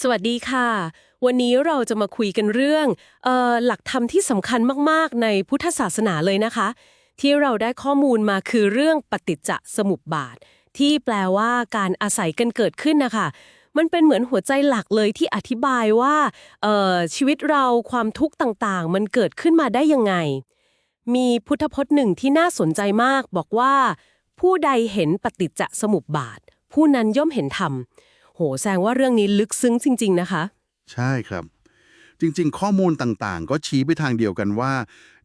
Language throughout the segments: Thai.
สวัสดีค่ะ วันนี้เราจะมาคุยกันเรื่องออหลักธรรมที่สำคัญมากๆ ในพุทธศาสนาเลยนะคะ ที่เราได้ข้อมูลมาคือเรื่องปฏิจจสมุปบาท ที่แปลว่าการอาศัยกันเกิดขึ้นนะคะ มันเป็นเหมือนหัวใจหลักเลยที่อธิบายว่าชีวิตเราความทุกข์ต่างๆ มันเกิดขึ้นมาได้ยังไง มีพุทธพจน์หนึ่งที่น่าสนใจมากบอกว่า ผู้ใดเห็นปฏิจจสมุปบาท ผู้นั้นย่อมเห็นธรรม โห แสดงว่าเรื่องนี้ลึกซึ้งจริง ๆ นะคะ ใช่ครับ จริง ๆ ข้อมูลต่างๆ ก็ชี้ไปทางเดียวกันว่า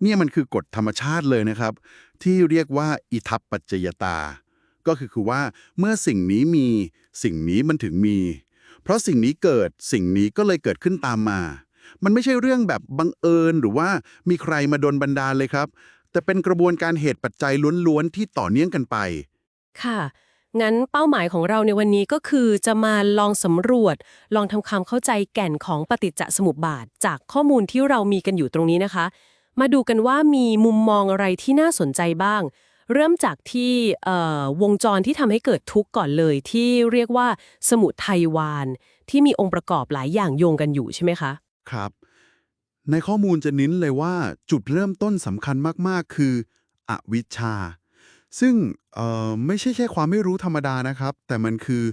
เนี่ยมันคือกฎธรรมชาติเลยนะครับ ที่เรียกว่าอิทัปปัจจยตา ก็คือคือว่าเมื่อสิ่งนี้มีสิ่งนี้มันถึงมี เพราะสิ่งนี้เกิดสิ่งนี้ก็เลยเกิดขึ้นตามมา มันไม่ใช่เรื่องแบบบังเอิญหรือว่ามีใครมาดนบันดาลเลยครับ แต่เป็นกระบวนการเหตุปัจจัยล้วนๆที่ต่อเนื่องกันไป ค่ะ งั้นเป้าหมายของเราในวันนี้ก็คือจะมาลองสำรวจ ลองทำความเข้าใจแก่นของปฏิจจสมุปบาท จากข้อมูลที่เรามีกันอยู่ตรงนี้นะคะ มาดูกันว่ามีมุมมองอะไรที่น่าสนใจบ้าง เริ่มจากที่วงจรที่ทำให้เกิดทุกข์ก่อนเลย ที่เรียกว่าสมุทัยวาน ที่มีองค์ประกอบหลายอย่างโยงกันอยู่ใช่ไหมคะ ครับ ในข้อมูลจะนิ้นเลยว่าจุดเริ่มต้นสำคัญมากๆ คือ อวิชชา ซึ่งไม่ใช่แค่ความไม่รู้ธรรมดานะครับ แต่มันคือ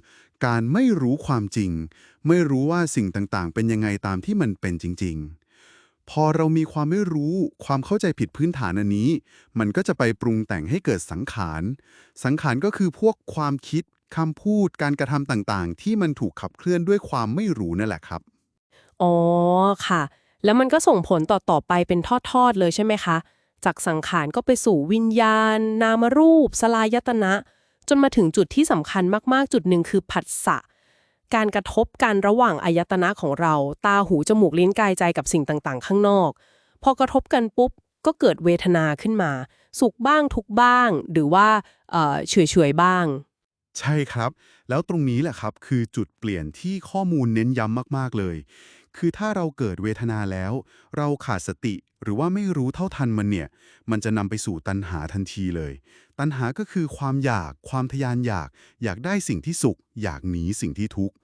การไม่รู้ความจริง ไม่รู้ว่าสิ่งต่างๆ เป็นยังไงตามที่มันเป็นจริง ๆ พอเรามีความไม่รู้ความเข้าใจผิดพื้นฐานอันนี้ มันก็จะไปปรุงแต่งให้เกิดสังขาร สังขารก็คือพวกความคิดคำพูดการกระทำต่างๆ ที่มันถูกขับเคลื่อนด้วยความไม่รู้นั่นแหละครับ อ๋อค่ะ แล้วมันก็ส่งผลต่อต่อไปเป็นทอดๆเลยใช่ไหมคะ จากสังขารก็ไปสู่วิญญาณ นามรูป สลายตนะ จนมาถึงจุดที่สำคัญมากๆ จุดหนึ่งคือผัสสะการกระทบกันระหว่างอายตนะของเรา ตาหูจมูกลิ้นกายใจกับสิ่งต่างๆ ข้างนอก พอกระทบกันปุ๊บก็เกิดเวทนาขึ้นมา สุขบ้างทุกบ้าง หรือว่าเอ่อเฉยๆบ้าง ใช่ครับ แล้วตรงนี้แหละครับคือจุดเปลี่ยนที่ข้อมูลเน้นย้ำมากๆเลย คือถ้าเราเกิดเวทนาแล้ว เราขาดสติหรือว่าไม่รู้เท่าทันมันเนี่ย มันจะนำไปสู่ตัณหาทันทีเลย ตัณหาก็คือความอยาก ความทยานอยาก อยากได้สิ่งที่สุข อยากหนีสิ่งที่ทุกข์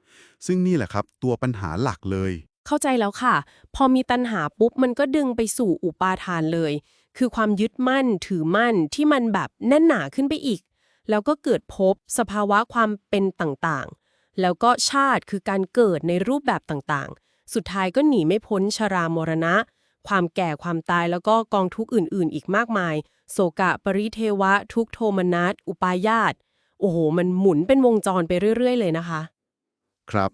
ซึ่งนี่แหละครับตัวปัญหาหลักเลย เข้าใจแล้วค่ะ พอมีตัณหาปุ๊บมันก็ดึงไปสู่อุปาทานเลย คือความยึดมั่นถือมั่นที่มันแบบแน่นหนาขึ้นไปอีก แล้วก็เกิดพบสภาวะความเป็นต่างๆ แล้วก็ชาติคือการเกิดในรูปแบบต่างๆ สุดท้ายก็หนีไม่พ้นชรามรณะ ความแก่ความตายแล้วก็กองทุกข์อื่นๆ อีกมากมาย โศกะปริเทวะ ทุกโทมนัสอุปาญาตโอ้โห มันหมุนเป็นวงจรไปเรื่อย ๆ เลยนะคะ ครับ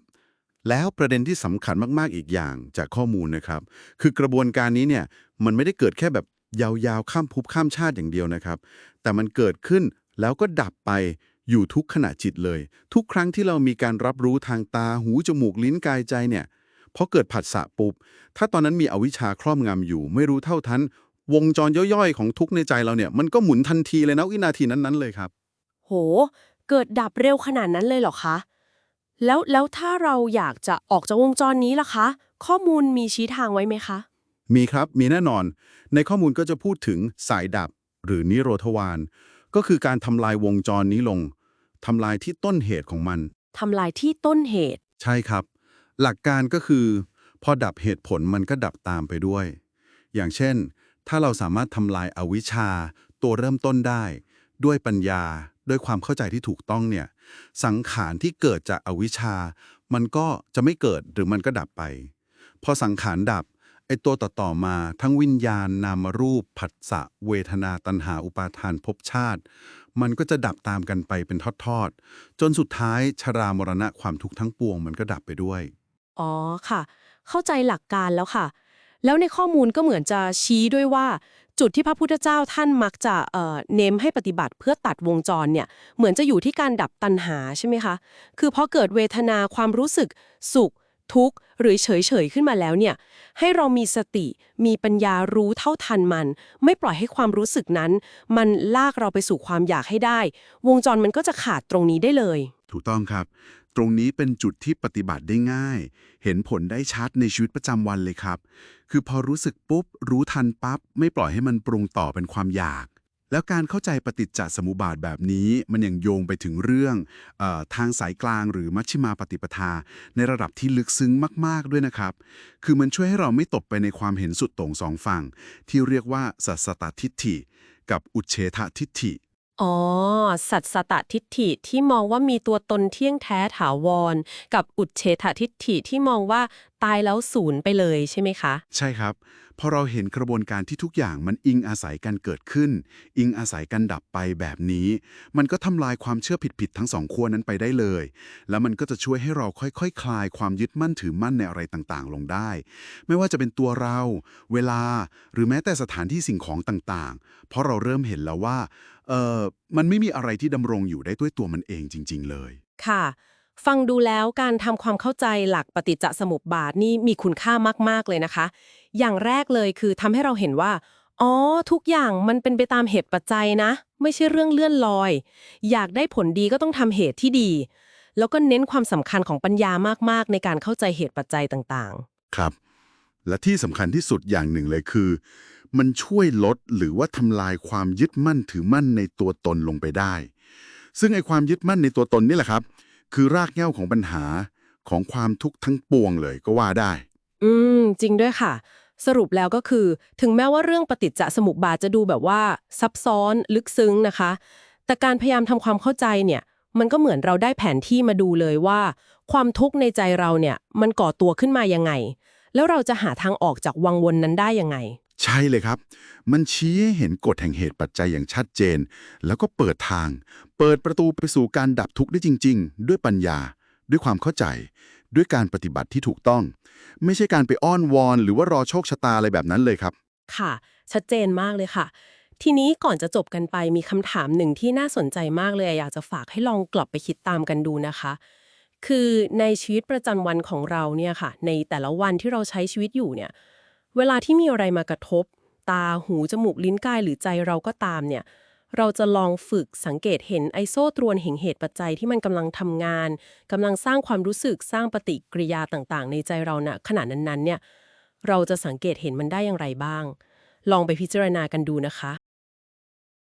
แล้วประเด็นที่สำคัญมากๆอีกอย่างจากข้อมูลนะครับ คือกระบวนการนี้เนี่ยมันไม่ได้เกิดแค่แบบยาวๆ ข้ามภพข้ามชาติอย่างเดียวนะครับ แต่มันเกิดขึ้นแล้วก็ดับไปอยู่ทุกขณะจิตเลย ทุกครั้งที่เรามีการรับรู้ทางตาหูจมูกลิ้นกายใจเนี่ย พอเกิดผัสสะปุ๊บถ้าตอนนั้นมีอวิชชาครอบงำอยู่ ไม่รู้เท่าทันวงจรย่อยๆ ของทุกข์ในใจเราเนี่ย มันก็หมุนทันทีเลยนะวินาทีนั้นๆเลยครับ โห เกิดดับเร็วขนาดนั้นเลยเหรอคะ แล้วแล้วถ้าเราอยากจะออกจากวงจรนี้ล่ะคะ ข้อมูลมีชี้ทางไว้ไหมคะ มีครับมีแน่นอน ในข้อมูลก็จะพูดถึงสายดับหรือนิโรธวานก็คือการทำลายวงจรนี้ลงทำลายที่ต้นเหตุของมันทำลายที่ต้นเหตุ ใช่ครับ หลักการก็คือ พอดับเหตุผลมันก็ดับตามไปด้วย อย่างเช่น ถ้าเราสามารถทำลายอาวิชชา ตัวเริ่มต้นได้ ด้วยปัญญาด้วยความเข้าใจที่ถูกต้องเนี่ย สังขารที่เกิดจากอวิชชา มันก็จะไม่เกิดหรือมันก็ดับไป พอสังขารดับไอตัวต่อๆมาทั้งวิญญาณนามรูป ผัสสะเวทนาตัณหาอุปาทานภพชาติ มันก็จะดับตามกันไปเป็นทอดๆ จนสุดท้ายชรามรณะความทุกข์ทั้งปวงมันก็ดับไปด้วย อ๋อค่ะ เข้าใจหลักการแล้วค่ะ แล้วในข้อมูลก็เหมือนจะชี้ด้วยว่า จุดที่พระพุทธเจ้าท่านมักจะเอ่อเน้นให้ปฏิบัติเพื่อตัดวงจรเนี่ยเหมือนจะอยู่ที่การดับตัณหาใช่ไหมคะคือพอเกิดเวทนาความรู้สึกสุข ทุกข์ หรือเฉยเฉยขึ้นมาแล้วเนี่ยให้เรามีสติ มีปัญญารู้เท่าทันมัน ไม่ปล่อยให้ความรู้สึกนั้น มันลากเราไปสู่ความอยากให้ได้ วงจรมันก็จะขาดตรงนี้ได้เลย ถูกต้องครับ ตรงนี้เป็นจุดที่ปฏิบัติได้ง่าย เห็นผลได้ชัดในชีวิตประจำวันเลยครับ คือพอรู้สึกปุ๊บ รู้ทันปั๊บ ไม่ปล่อยให้มันปรุงต่อเป็นความอยาก แล้วการเข้าใจปฏิจจสมุปบาทแบบนี้ มันยังโยงไปถึงเรื่องออทางสายกลางหรือมัชฌิมาปฏิปทา ในระดับที่ลึกซึ้งมาก ๆ ด้วยนะครับ คือมันช่วยให้เราไม่ตกไปในความเห็นสุดโต่งสองฝั่ง ที่เรียกว่าสัสสตทิฏฐิ กับอุเฉททิฏฐิ อ๋อ สัตสตทิฏฐิที่มองว่ามีตัวตนเที่ยงแท้ถาวร กับอุดเฉททิฏฐิที่มองว่าตายแล้วศูนย์ไปเลยใช่ไหมคะ ใช่ครับ พอเราเห็นกระบวนการที่ทุกอย่างมันอิงอาศัยกันเกิดขึ้น อิงอาศัยกันดับไปแบบนี้ มันก็ทำลายความเชื่อผิดๆทั้งสองขั้วนั้นไปได้เลย แล้วมันก็จะช่วยให้เราค่อยๆคคลายความยึดมั่นถือมั่นในอะไรต่างๆ ลงได้ ไม่ว่าจะเป็นตัวเรา เวลา หรือแม้แต่สถานที่สิ่งของต่างๆ เพราะเราเริ่มเห็นแล้วว่า เออมันไม่มีอะไรที่ดำรงอยู่ได้ด้วยตัวมันเองจริง ๆ เลย ค่ะ ฟังดูแล้วการทำความเข้าใจหลักปฏิจจสมุปบาทนี่มีคุณค่ามากๆเลยนะคะ อย่างแรกเลยคือทำให้เราเห็นว่า อ๋อ ทุกอย่างมันเป็นไปตามเหตุปัจจัยนะ ไม่ใช่เรื่องเลื่อนลอย อยากได้ผลดีก็ต้องทำเหตุที่ดี แล้วก็เน้นความสำคัญของปัญญามากๆ ในการเข้าใจเหตุปัจจัยต่างครับ และที่สำคัญที่สุดอย่างหนึ่งเลยคือ มันช่วยลดหรือว่าทำลายความยึดมั่นถือมั่นในตัวตนลงไปได้ ซึ่งไอ้ความยึดมั่นในตัวตนนี่แหละครับ คือรากเหง้าของปัญหาของความทุกข์ทั้งปวงเลยก็ว่าได้ อืม จริงด้วยค่ะ สรุปแล้วก็คือ ถึงแม้ว่าเรื่องปฏิจจสมุปบาทจะดูแบบว่า ซับซ้อนลึกซึ้งนะคะ แต่การพยายามทำความเข้าใจเนี่ย มันก็เหมือนเราได้แผนที่มาดูเลยว่า ความทุกข์ในใจเราเนี่ย มันก่อตัวขึ้นมายังไง แล้วเราจะหาทางออกจากวังวนนั้นได้ยังไง ใช่เลยครับ มันชี้ให้เห็นกฎแห่งเหตุปัจจัยอย่างชัดเจน แล้วก็เปิดทาง เปิดประตูไปสู่การดับทุกข์ได้จริง ๆ ด้วยปัญญา ด้วยความเข้าใจ ด้วยการปฏิบัติที่ถูกต้อง ไม่ใช่การไปอ้อนวอน หรือว่ารอโชคชะตาอะไรแบบนั้นเลยครับ ค่ะ ชัดเจนมากเลยค่ะ ทีนี้ก่อนจะจบกันไปมีคำถามหนึ่งที่น่าสนใจมากเลยอยากจะฝากให้ลองกลับไปคิดตามกันดูนะคะคือในชีวิตประจำวันของเราเนี่ยค่ะ ในแต่ละวันที่เราใช้ชีวิตอยู่เนี่ย เวลาที่มีอะไรมากระทบ ตาหู จมูกลิ้นกายหรือใจเราก็ตามเนี่ยเราจะลองฝึกสังเกตเห็นไอโซตรวนแห่งเหตุปัจจัยที่มันกำลังทำงานกำลังสร้างความรู้สึกสร้างปฏิกิริยาต่างๆ ในใจเราณขณะนั้นๆเนี่ยเราจะสังเกตเห็นมันได้อย่างไรบ้าง ลองไปพิจารณากันดูนะคะ